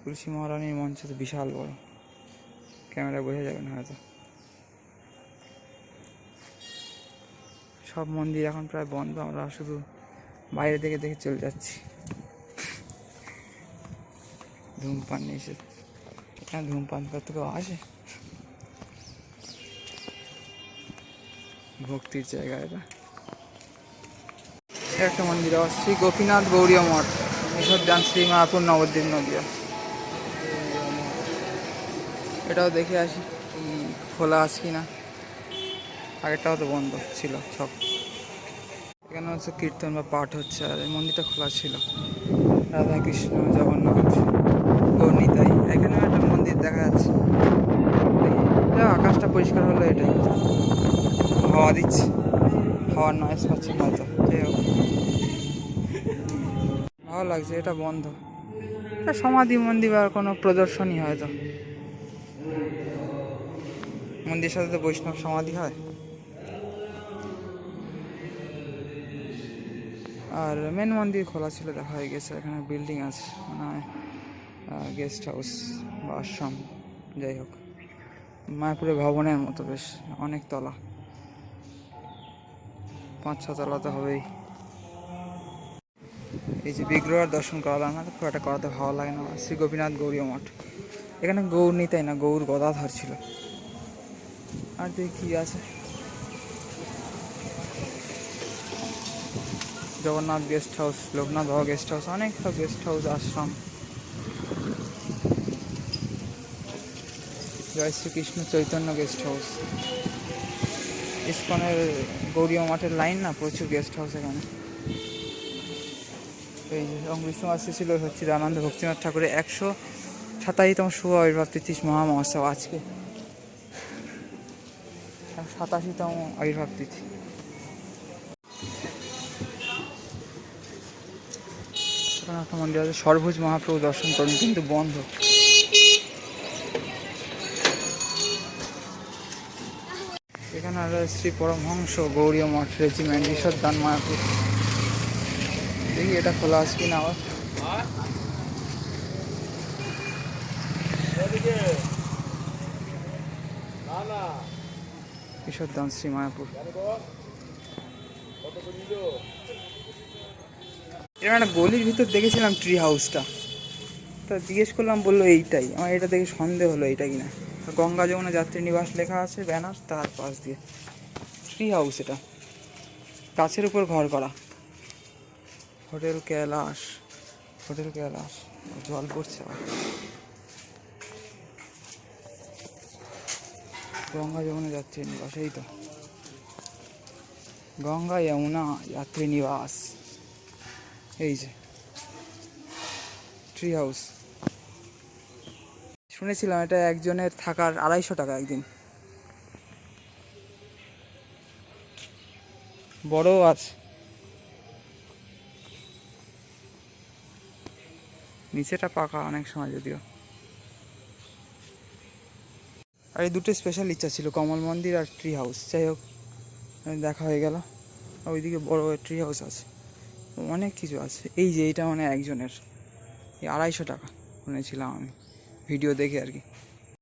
তুলসী মহারানীর মঞ্চ তো বিশাল বড়। ক্যামেরা বোঝা যাবে না হয়তো। সব মন্দির এখন প্রায় বন্ধ, আমরা শুধু বাইরে থেকে দেখে চলে যাচ্ছি। ধূমপান এসে এখানে ধূমপান করতে কেউ আসে? ভক্তির জায়গা এটা। একটা মন্দির শ্রী গোপীনাথ গৌরীয় মঠ। নিষদ্যান শ্রী মায়াপুর নবদ্বীপ নদিয়া। এটাও দেখে আসি কি খোলা আছে কি না আগেরটাও তো বন্ধ ছিল সব। এখানে হচ্ছে কীর্তন বা পাঠ হচ্ছে, আর এই মন্দিরটা খোলা ছিল। রাধা কৃষ্ণ, জগন্নাথ, গৌরনীতাই। এখানে একটা মন্দির দেখা যাচ্ছে। আকাশটা পরিষ্কার হলো এটাই। হাওয়া দিচ্ছে। হাওয়ার নয়েস পাচ্ছেন হয়তো হোক। ভালো লাগছে, এটা বন্ধ। সমাধি মন্দির বা কোনো প্রদর্শনী হয়তো। মন্দিরের সাথে তো বৈষ্ণব সমাধি হয়। আর মেন মন্দির খোলা ছিল, দেখা হয়ে গেছে। এখানে বিল্ডিং আছে মানে গেস্ট হাউস বা আশ্রম, যাই হোক। মায়াপুরে ভবনের মতো বেশ, অনেক তলা। পাঁচ ছ তলা তো হবেই। এই যে বিগ্রহের দর্শন করালাম না খুব একটা করাতে ভালো লাগে না। শ্রী গোপীনাথ গৌরীয় মঠ। এখানে গৌর নিতাই না? গৌর গদাধর ছিল। আর দেখি, আছে। জগন্নাথ গেস্ট হাউস, লোকনাথ বাবা গেস্ট হাউস, অনেক সব গেস্ট হাউস, আশ্রম। Jai Srikrishna Chaitanya guest house. ইস্কনের গৌরীয় মাঠের লাইন না, প্রচুর গেস্ট হাউস এখানে। এই এবং বিষ্ণুবাসী ছিল হচ্ছে আনন্দ ভক্তিনাথ ঠাকুরের একশো সাতাশিতম শুভ আবির্ভাব তিথি মহামহোৎসব আজকে। সাতাশিতম আবির্ভাব তিথি একটা মন্দির আছে মহাপ্রভু দর্শন করুন, কিন্তু বন্ধ। এখানে আর শ্রী পরমহংস গৌরীয় মঠ রেজিমেন্ট ঈশ্বর দান মায়াপুর দেখি এটা খোলা আছে কিনা আবার। দান শ্রী মায়াপুর এরকম একটা গলির ভিতর দেখেছিলাম ট্রি হাউসটা তা জিজ্ঞেস করলাম, বলল এইটাই। আমার এটা দেখে সন্দেহ হলো এইটা কিনা। গঙ্গা যমুনা যাত্রী নিবাস লেখা আছে, ব্যানার তার পাশ দিয়ে। ট্রি হাউস এটা। গাছের উপর ঘর করা। হোটেল কৈলাস। হোটেল কৈলাস। জল পড়ছে আবার। গঙ্গা যমুনা যাত্রী নিবাস, এই তো। গঙ্গা যমুনা যাত্রী নিবাস। এই যে ট্রি হাউস শুনেছিলাম এটা একজনের থাকার আড়াইশো টাকা একদিন। বড়ও আছে। নিচেটা পাকা অনেক সময় যদিও। আর এই দুটো স্পেশাল ইচ্ছা ছিল, কমল মন্দির আর ট্রি হাউস যাই হোক দেখা হয়ে গেল। আর ওইদিকে বড় ট্রি হাউস আছে। অনেক কিছু আছে। এই যে, এইটা মানে একজনের। এই আড়াইশো টাকা। শুনেছিলাম আমি। ভিডিও দেখে আর কি।